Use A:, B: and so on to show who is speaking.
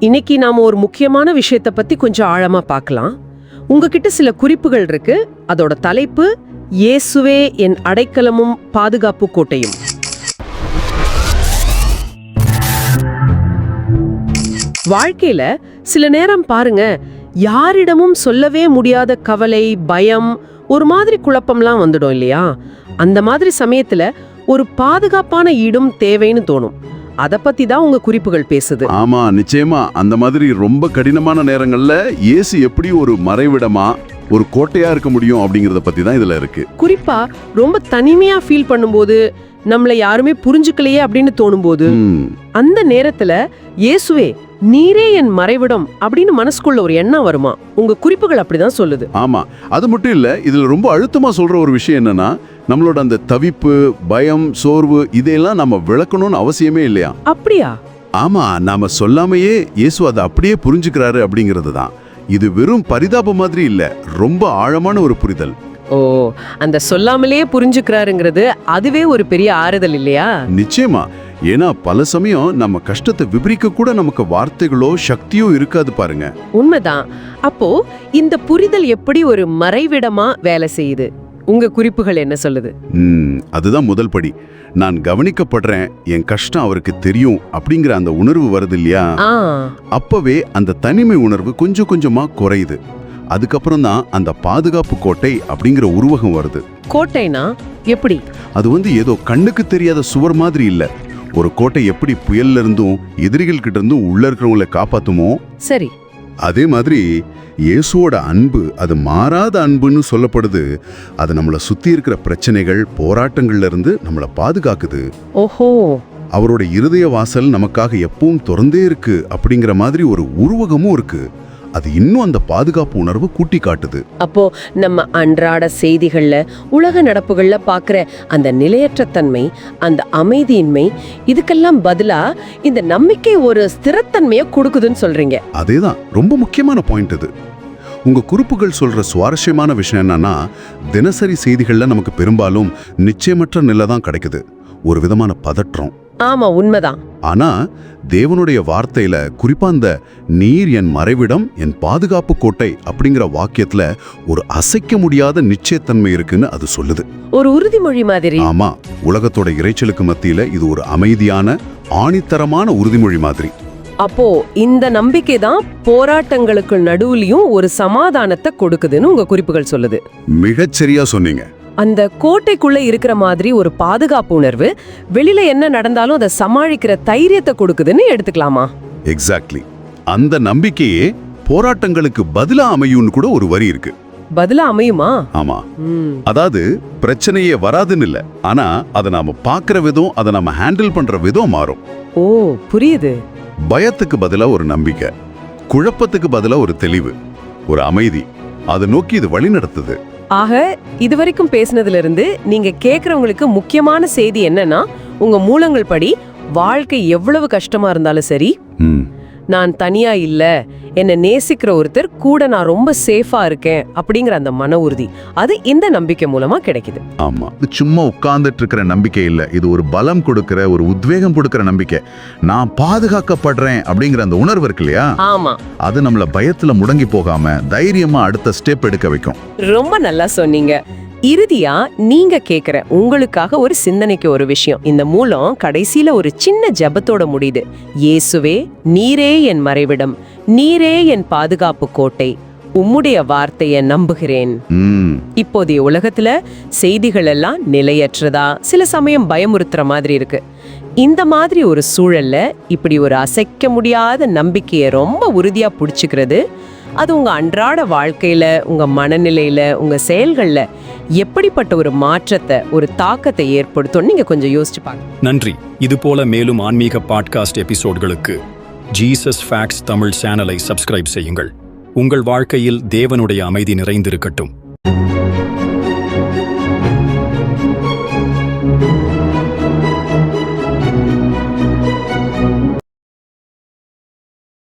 A: இன்னைக்கு நாம ஒரு முக்கியமான விஷயத்தை பத்தி கொஞ்சம் ஆழமா பார்க்கலாம். உங்ககிட்ட சில குறிப்புகள் இருக்கு. அதோட தலைப்பு இயேசுவே என் அடைக்கலமும் பாதுகாப்பு கோட்டையும். வாழ்க்கையில சில நேரம் பாருங்க யாரிடமும் சொல்லவே முடியாத கவலை பயம் ஒரு மாதிரி குழப்பம்லாம் வந்துடும் இல்லையா? அந்த மாதிரி சமயத்துல ஒரு பாதுகாப்பான ஈடும் தேவைன்னு தோணும். அதை பத்தி தான் உங்க குறிப்புகள் பேசுது.
B: ஆமா நிச்சயமா. அந்த மாதிரி ரொம்ப கடினமான நேரங்கள்ல இயேசு எப்படி ஒரு மறைவிடமா ஒரு கோட்டையா இருக்க முடியும் அப்படிங்கறத பத்தி தான் இதுல இருக்கு.
A: குறிப்பா ரொம்ப தனிமையா ஃபீல் பண்ணும்போது நம்மள யாருமே புரிஞ்சுக்கலையே அப்படின்னு தோணும்போது
B: ம்,
A: அந்த நேரத்துல இயேசுவே நீரே என் மறைவிடம் அப்படின்னு மனசுக்குள்ள ஒரு எண்ணம் வருமா? உங்க குறிப்புகள் அப்படிதான் சொல்லுது.
B: ஆமா. அது மட்டும் இல்ல இதுல ரொம்ப அழுத்தமா சொல்ற ஒரு விஷயம் என்னன்னா நம்மளோட அந்த தவிப்பு பயம் சோர்வு இதையெல்லாம் நம்ம விளக்கணும்னு அவசியமே இல்லையா?
A: அப்படியா?
B: ஆமா. நாம சொல்லாமையே இயேசு அதை அப்படியே புரிஞ்சுக்கிறாரு அப்படிங்கிறது தான். இது வெறும் பரிதாபம் மாதிரி இல்ல ரொம்ப ஆழமான ஒரு புரிதல்.
A: ஓ அந்த சொல்லாமலே புரிஞ்சுக்கிறாருங்கிறது அதுவே ஒரு பெரிய ஆறுதல் இல்லையா?
B: நிச்சயமா. ஏன்னா பல சமயம் நம்ம கஷ்டத்தை விவரிக்க கூட நமக்கு வார்த்தைகளோ சக்தியோ இருக்காது பாருங்க.
A: உண்மைதான். அப்போ இந்த புரிதல் எப்படி ஒரு மறைவிடமா வேலை செய்யுது? உங்க குறிப்புகள் என்ன சொல்லுது?
B: ம், அதுதான் முதல் படி. நான் கவனிக்கப்படுறேன் என் கஷ்டம் அவருக்கு தெரியும் அப்படிங்கிற அந்த உணர்வு வருது இல்லையா? அப்பவே அந்த தனிமை உணர்வு கொஞ்சம் கொஞ்சமா குறையுது. அதுக்கப்புறம் தான் அந்த பாதுகாப்பு கோட்டை அப்படிங்கிற உருவகம் வருது.
A: கோட்டைனா எப்படி?
B: அது வந்து ஏதோ கண்ணுக்கு தெரியாத சுவர் மாதிரி இல்ல. ஒரு கோட்டை எப்படி புயல்ல இருந்தும் எதிரிகள் கிட்ட இருந்தும் உள்ள இருக்கிறவங்களை காப்பாத்துமோ?
A: சரி.
B: அதே மாதிரி இயேசுவோட அன்பு அது மாறாத அன்புன்னு சொல்லப்படுது. அது நம்மளை சுத்தி இருக்கிற பிரச்சனைகள் போராட்டங்கள்ல இருந்து நம்மளை பாதுகாக்குது.
A: ஓஹோ.
B: அவரோட இருதய வாசல் நமக்காக எப்பவும் திறந்தே இருக்கு அப்படிங்கிற மாதிரி ஒரு உருவகமும் இருக்கு. அது இன்னும் அந்த பாதுகாப்பு உணர்வு கூட்டி காட்டுது.
A: அப்போ நம்ம அன்றாட செய்திகள்ல உலக நடப்புகள்ல பாக்குற அந்த நிலையற்ற தன்மை அந்த அமைதியின்மை இதுக்கெல்லாம் பதிலா இந்த நம்பிக்கை ஒரு ஸ்திரத்தன்மையை கொடுக்குதுன்னு சொல்றீங்க.
B: அதேதான் ரொம்ப முக்கியமான பாயிண்ட் இது. உங்க குறிப்புகள் சொல்ற சுவாரஸ்யமான விஷயம் என்னன்னா தினசரி செய்திகள்ல நமக்கு பெரும்பாலும் நிச்சயமற்ற நிலை தான் கிடைக்குது. ஒரு விதமான பதற்றம்.
A: ஆமா உண்மைதான்.
B: ஆனா தேவனுடைய வார்த்தையில குறிப்பா அந்த நீர் என் மறைவிடம் என் பாதுகாப்பு கோட்டை அப்படிங்கிற வாக்கியத்துல ஒரு அசைக்க முடியாத நிச்சயத்தன்மை இருக்குன்னு அது சொல்லுது.
A: ஒரு உறுதிமொழி மாதிரி.
B: ஆமா உலகத்தோட இரைச்சலுக்கு மத்தியில இது ஒரு அமைதியான ஆணித்தரமான உறுதிமொழி மாதிரி.
A: அப்போ இந்த நம்பிக்கை தான் போராட்டங்களுக்கு நடுவுலயும் ஒரு சமாதானத்தை கொடுக்குதுன்னு உங்க குறிப்புகள் சொல்லுது.
B: மிகச்சரியா சொன்னீங்க.
A: அந்த கோட்டைக்குள்ள இருக்கிற மாதிரி ஒரு பாதுகாப்பு உணர்வு வெளியில என்ன நடந்தாலும் அதை சமாளிக்கிற தைரியத்தை கொடுக்குதுன்னு எடுத்துக்கலாமா?
B: எக்ஸாக்ட்லி அந்த நம்பிக்கையே போராட்டங்களுக்கு பதிலா அமையும்னு கூட ஒரு வரி இருக்கு.
A: பதிலா அமையுமா?
B: ஆமா. அதாவது பிரச்சனையே வராதுன்னு இல்ல. ஆனா அதை நாம பார்க்கிற விதம் அதை நாம ஹேண்டில் பண்ற விதம் மாறும்.
A: ஓ புரியுது.
B: பயத்துக்கு பதிலா ஒரு நம்பிக்கை குழப்பத்துக்கு பதிலா ஒரு தெளிவு ஒரு அமைதி. அதை நோக்கி இது வழி நடத்துது
A: ஆக இதுவரைக்கும் பேசுனதுலேருந்து நீங்கள் கேட்குறவங்களுக்கு முக்கியமான செய்தி என்னன்னா உங்கள் மூலங்கள் படி வாழ்க்கை எவ்வளவு கஷ்டமாக இருந்தாலும் சரி நான் தனியா இல்ல. என்னை நேசிக்கிற ஒருத்தர் கூட நான் ரொம்ப சேஃபா இருக்கேன் அப்படிங்கிற அந்த மன உறுதி. அது இந்த நம்பிக்கை மூலமா கிடைக்குது.
B: ஆமா.
C: இது சும்மா உட்கார்ந்துட்டு இருக்கிற நம்பிக்கை இல்ல. இது ஒரு பலம் கொடுக்கிற ஒரு உத்வேகம் கொடுக்கிற நம்பிக்கை. நான் பாதுகாக்கப்படுறேன் அப்படிங்கிற அந்த உணர்வு இருக்கு இல்லையா?
A: ஆமா.
C: அது நம்மள பயத்துல முடங்கி போகாம தைரியமா அடுத்த ஸ்டெப் எடுக்க வைக்கும்.
A: ரொம்ப நல்லா சொன்னீங்க. இறுதியா நீங்க கேக்குற உங்களுக்காக ஒரு சிந்தனைக்கு ஒரு விஷயம். இந்த மூலம் கடைசியில ஒரு சின்ன ஜெபத்தோட முடியுது. இயேசுவே நீரே என் மறைவிடம். நீரே என் பாதுகாப்பு கோட்டை. உம்முடைய வார்த்தையை நம்புகிறேன். இப்போதைய உலகத்துல செய்திகள் எல்லாம் நிலையற்றதா? சில சமயம் பயமுறுத்துற மாதிரி இருக்கு. இந்த மாதிரி ஒரு சூழல்ல இப்படி ஒரு அசைக்க முடியாத நம்பிக்கையை ரொம்ப உறுதியா புடிச்சுக்கிறது அது உங்க அன்றாட வாழ்க்கையில உங்க மனநிலையில உங்க செயல்கள்ல எப்படிப்பட்ட ஒரு மாற்றத்தை ஒரு தாக்கத்தை ஏற்படுத்தும் நீங்க கொஞ்சம் யோசிச்சு பாருங்க.
D: நன்றி. இதுபோல மேலும் ஆன்மீக பாட்காஸ்ட் எபிசோட்களுக்கு ஜீசஸ் ஃபேக்ட்ஸ் தமிழ் சேனலை சப்ஸ்கிரைப் செய்யுங்கள். உங்கள் வாழ்க்கையில் தேவனுடைய அமைதி நிறைந்திருக்கட்டும்.